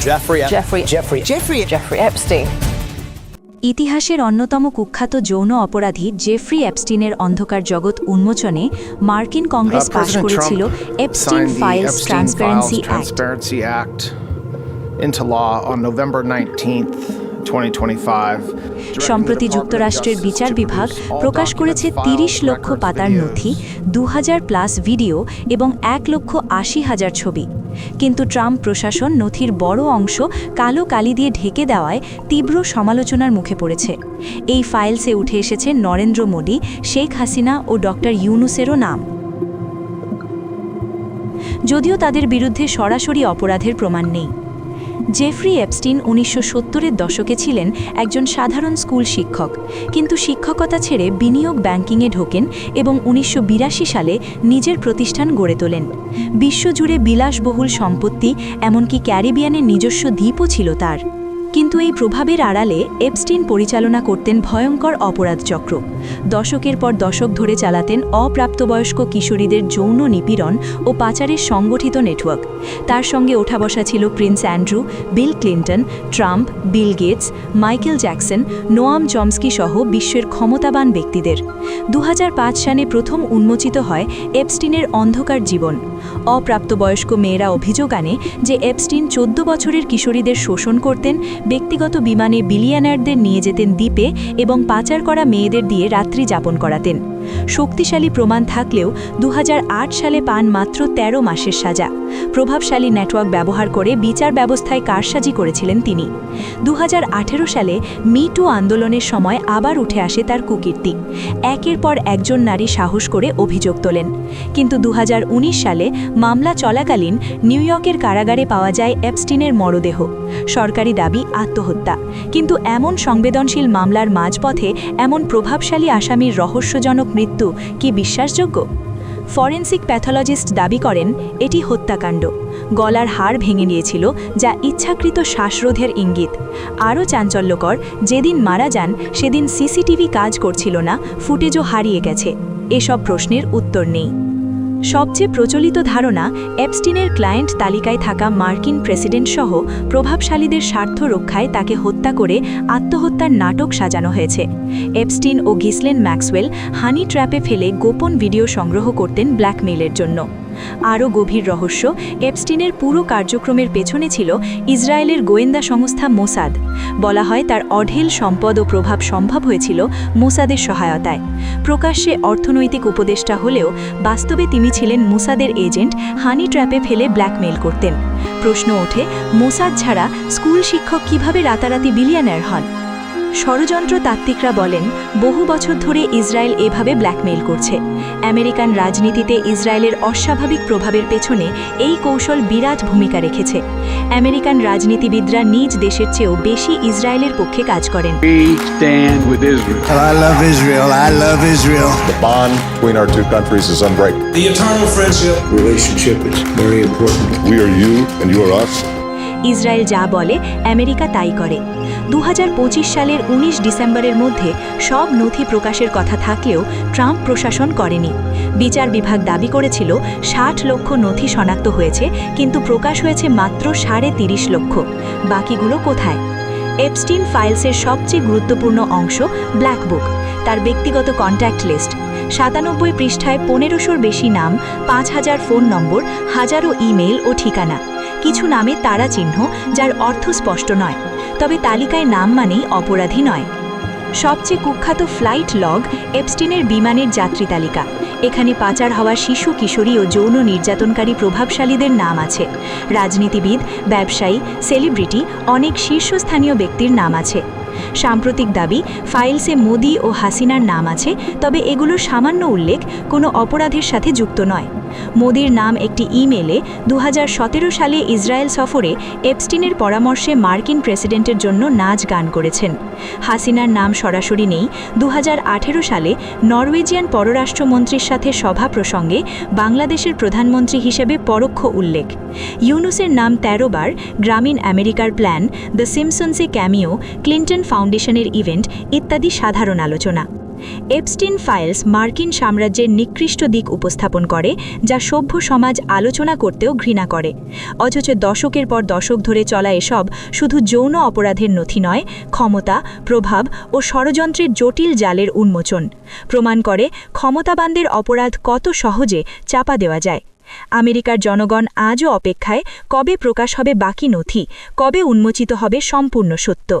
Jeffrey Jeffrey Jeffrey Jeffrey Jeffrey ইতিহাসের অন্যতম কুখ্যাত যৌন অপরাধী জেফ্রি অ্যাপস্টিনের অন্ধকার জগৎ উন্মোচনে মার্কিন কংগ্রেস পাশ করেছিল Epstein files transparency act into law on November 19th সম্প্রতি যুক্তরাষ্ট্রের বিচার বিভাগ প্রকাশ করেছে তিরিশ লক্ষ পাতার নথি দু হাজার প্লাস ভিডিও এবং এক লক্ষ আশি হাজার ছবি। কিন্তু ট্রাম্প প্রশাসন নথির বড় অংশ কালো কালি দিয়ে ঢেকে দেওয়ায় তীব্র সমালোচনার মুখে পড়েছে। এই ফাইলসে উঠে এসেছে নরেন্দ্র মোদী শেখ হাসিনা ও ডক্টর ইউনুসেরও নাম। যদিও তাদের বিরুদ্ধে সরাসরি অপরাধের প্রমাণ নেই। জেফ্রি এপস্টিন উনিশশো সত্তরের দশকে ছিলেন একজন সাধারণ স্কুল শিক্ষক। কিন্তু শিক্ষকতা ছেড়ে বিনিয়োগ ব্যাংকিংয়ে ঢোকেন এবং উনিশশো বিরাশি সালে নিজের প্রতিষ্ঠান গড়ে তোলেন। বিশ্বজুড়ে বিলাসবহুল সম্পত্তি, এমনকি ক্যারিবিয়ানের নিজস্ব দ্বীপও ছিল তার। কিন্তু এই প্রভাবের আড়ালে এপস্টিন পরিচালনা করতেন ভয়ঙ্কর অপরাধ চক্র দশকের পর দশক ধরে চালাতেন অপ্রাপ্তবয়স্ক কিশোরীদের যৌন নিপীড়ন ও পাচারের সংগঠিত নেটওয়ার্ক। তার সঙ্গে ওঠা বসা ছিল Prince Andrew, Bill Clinton, Trump, Bill Gates, Michael Jackson, Noam Chomsky সহ বিশ্বের ক্ষমতাবান ব্যক্তিদের। দু সালে প্রথম উন্মোচিত হয় এপস্টিনের অন্ধকার জীবন। অপ্রাপ্তবয়স্ক মেয়েরা অভিযোগ আনে যে এপস্টিন চোদ্দ বছরের কিশোরীদের শোষণ করতেন, ব্যক্তিগত বিমানে বিলিয়ানারদের নিয়ে যেতেন দ্বীপে এবং পাচার করা মেয়েদের দিয়ে রাত্রি যাপন করাতেন। শক্তিশালী প্রমাণ থাকলেও দু হাজার আট সালে পান মাত্র ১৩ মাসের সাজা। প্রভাবশালী নেটওয়ার্ক ব্যবহার করে বিচার ব্যবস্থায় কারসাজি করেছিলেন তিনি। দু হাজার আঠেরো সালে মি টু আন্দোলনের সময় আবার উঠে আসে তার কুকীর্তি। একের পর একজন নারী সাহস করে অভিযোগ তোলেন। কিন্তু দু হাজার উনিশ সালে মামলা চলাকালীন নিউ ইয়র্কের কারাগারে পাওয়া যায় অ্যাপস্টিনের মরদেহ। সরকারি দাবি আত্মহত্যা। কিন্তু এমন সংবেদনশীল মামলার মাঝপথে এমন প্রভাবশালী আসামির রহস্যজনক মৃত্যু কি বিশ্বাসযোগ্য? ফরেন্সিক প্যাথোলজিস্ট দাবি করেন, এটি হত্যাকাণ্ড। গলার হাড় ভেঙে নিয়েছিল, যা ইচ্ছাকৃত শ্বাসরোধের ইঙ্গিত। আরও চাঞ্চল্যকর, যেদিন মারা যান, সেদিন সিসিটিভি কাজ করছিল না, ফুটেজও হারিয়ে গেছে। এসব প্রশ্নের উত্তর নেই। সবচেয়ে প্রচলিত ধারণা অ্যাপস্টিনের ক্লায়েন্ট তালিকায় থাকা মার্কিন প্রেসিডেন্ট সহ প্রভাবশালীদের স্বার্থ রক্ষায় তাকে হত্যা করে আত্মহত্যার নাটক সাজানো হয়েছে। অ্যাপস্টিন ও গিসলেন ম্যাক্সওয়েল হানি ট্র্যাপে ফেলে গোপন ভিডিও সংগ্রহ করতেন ব্ল্যাকমেইলের জন্য। আরও গভীর রহস্য, এপস্টিনের পুরো কার্যক্রমের পেছনে ছিল ইসরায়েলের গোয়েন্দা সংস্থা মোসাদ। বলা হয় তার অঢেল সম্পদ ও প্রভাব সম্ভব হয়েছিল মোসাদের সহায়তায়। প্রকাশ্যে অর্থনৈতিক উপদেষ্টা হলেও বাস্তবে তিনি ছিলেন মোসাদের এজেন্ট হানি ট্র্যাপে ফেলে ব্ল্যাকমেইল করতেন। প্রশ্ন ওঠে, মোসাদ ছাড়া স্কুল শিক্ষক কীভাবে রাতারাতি বিলিয়নার হন? ষড়যন্ত্র তাত্ত্বিকরা বলেন বহু বছর ধরে ইসরায়েল এভাবে ব্ল্যাকমেইল করছে। আমেরিকান রাজনীতিতে ইসরায়েলের অস্বাভাবিক প্রভাবের পেছনে এই কৌশল বিরাট ভূমিকা রেখেছে। আমেরিকান রাজনীতিবিদরা নিজ দেশের চেয়েও বেশি ইসরায়েলের পক্ষে কাজ করেন। ইসরায়েল যা বলে, আমেরিকা তাই করে। দু হাজার পঁচিশ সালের ১৯ ডিসেম্বরের মধ্যে সব নথি প্রকাশের কথা থাকলেও ট্রাম্প প্রশাসন করেনি। বিচার বিভাগ দাবি করেছিল, ষাট লক্ষ নথি শনাক্ত হয়েছে, কিন্তু প্রকাশ হয়েছে মাত্র সাড়ে তিরিশ লক্ষ। বাকিগুলো কোথায়? এপস্টিন ফাইলসের সবচেয়ে গুরুত্বপূর্ণ অংশ ব্ল্যাক বুক, তার ব্যক্তিগত কন্ট্যাক্ট লিস্ট। সাতানব্বই পৃষ্ঠায় পনেরোশোর বেশি নাম, পাঁচ হাজার ফোন নম্বর, হাজারো ইমেল ও ঠিকানা। কিছু নামে তারা চিহ্ন যার অর্থ স্পষ্ট নয়, তবে তালিকায় নাম মানেই অপরাধী নয়। সবচেয়ে কুখ্যাত ফ্লাইট লগ এপস্টিনের বিমানের যাত্রী তালিকা। এখানে পাচার হওয়া শিশু, কিশোরী ও যৌন নির্যাতনকারী প্রভাবশালীদের নাম আছে। রাজনীতিবিদ, ব্যবসায়ী, সেলিব্রিটি, অনেক শীর্ষস্থানীয় ব্যক্তির নাম আছে। সাম্প্রতিক দাবি, ফাইলসে মোদি ও হাসিনার নাম আছে, তবে এগুলোর সামান্য উল্লেখ কোনো অপরাধের সাথে যুক্ত নয়। মোদির নাম একটি ইমেলে দু হাজার সতেরো সালে ইসরায়েল সফরে এপস্টিনের পরামর্শে মার্কিন প্রেসিডেন্টের জন্য নাচ গান করেছেন। হাসিনার নাম সরাসরি নেই। দু হাজার আঠেরো সালে নরওয়েজিয়ান পররাষ্ট্রমন্ত্রীর সাথে সভা প্রসঙ্গে বাংলাদেশের প্রধানমন্ত্রী হিসেবে পরোক্ষ উল্লেখ। ইউনুসের নাম ১৩ বার, গ্রামীণ আমেরিকার প্ল্যান, দ্য সিমসন্সে ক্যামিও, ক্লিন্টন ফাউন্ডেশনের ইভেন্ট ইত্যাদি সাধারণ আলোচনা। এপস্টিন ফাইলস মার্কিন সাম্রাজ্যের নিকৃষ্ট দিক উপস্থাপন করে, যা সভ্য সমাজ আলোচনা করতেও ঘৃণা করে। অথচ দশকের পর দশক ধরে চলা এসব শুধু যৌন অপরাধের নথি নয়, ক্ষমতা, প্রভাব ও ষড়যন্ত্রের জটিল জালের উন্মোচন। প্রমাণ করে ক্ষমতাবানদের অপরাধ কত সহজে চাপা দেওয়া যায়। আমেরিকার জনগণ আজও অপেক্ষায় কবে প্রকাশ হবে বাকি নথি, কবে উন্মোচিত হবে সম্পূর্ণ সত্য।